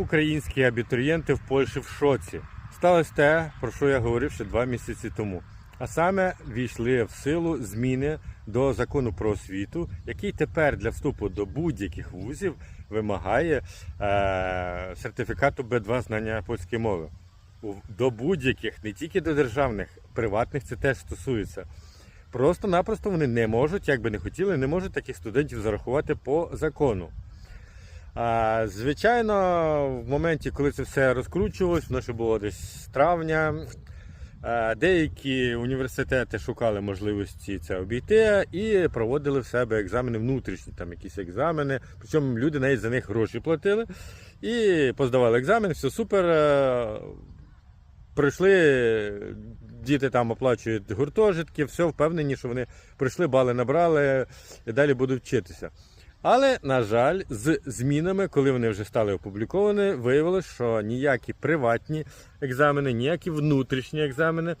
Українські абітурієнти в Польщі в шоці. Сталося те, про що я говорив ще два місяці тому. А саме війшли в силу зміни до закону про освіту, який тепер для вступу до будь-яких вузів вимагає е, сертифікату Б2 знання польської мови. До будь-яких, не тільки до державних, приватних це теж стосується. Просто-напросто вони не можуть, як би не хотіли, не можуть таких студентів зарахувати по закону. Звичайно, в моменті, коли це все розкручувалось, воно ще було десь з травня. е, Деякі університети шукали можливості це обійти і проводили в себе екзамени внутрішні, там якісь екзамени. Причому люди навіть за них гроші платили і поздавали екзамен, все супер. е, Прийшли, діти там оплачують гуртожитки, все впевнені, що вони прийшли, бали набрали і далі будуть вчитися. Але, на жаль, з змінами, коли вони вже стали опубліковані, виявилось, що ніякі приватні екзамени, ніякі внутрішні екзамени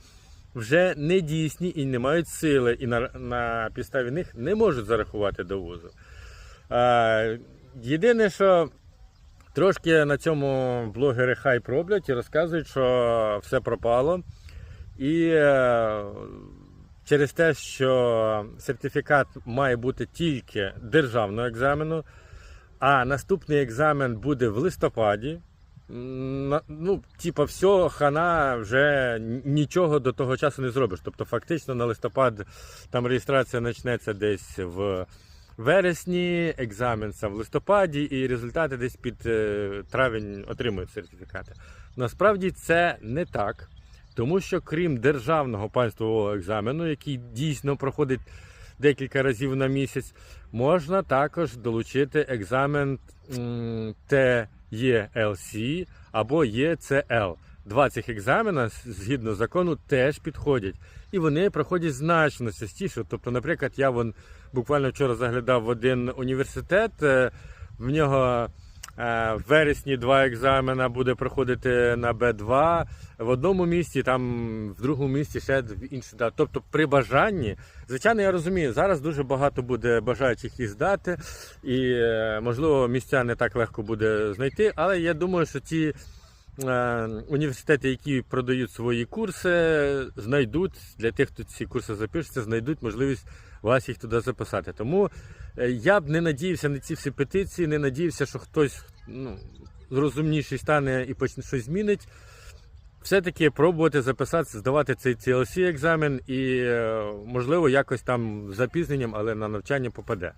вже не дійсні і не мають сили, і на, на підставі них не можуть зарахувати до вузу. А, єдине, що трошки на цьому блогери хайп роблять і розказують, що все пропало. І е, через те, що сертифікат має бути тільки державного екзамену, а наступний екзамен буде в листопаді. Ну, типа, все, хана вже нічого до того часу не зробиш. Тобто, фактично на листопад там реєстрація почнеться десь в вересні, екзамен це в листопаді, і результати десь під е, травень отримують сертифікати. Насправді це не так. Тому що крім державного панствового екзамену, який дійсно проходить декілька разів на місяць, можна також долучити екзамен м, TELC або ECL. Два цих екзамена згідно закону теж підходять. І вони проходять значно частіше. Тобто, наприклад, я вон буквально вчора заглядав в один університет, е, в нього е, в вересні два екзамена буде проходити на Б2 в одному місті, там в другому місті ще в іншій дати. Тобто при бажанні, звичайно, я розумію, зараз дуже багато буде бажаючих їх здати, і е, можливо місця не так легко буде знайти, але я думаю, що ті. Е, Університети, які продають свої курси, знайдуть для тих, хто ці курси запишеться, знайдуть можливість вас їх туди записати. Тому е, я б не надіявся на ці всі петиції, не надіявся, що хтось ну, розумніший стане і почне щось змінить. Все-таки пробувати записатися, здавати цей CLC екзамен і, е, можливо, якось там з запізненням, але на навчання попаде.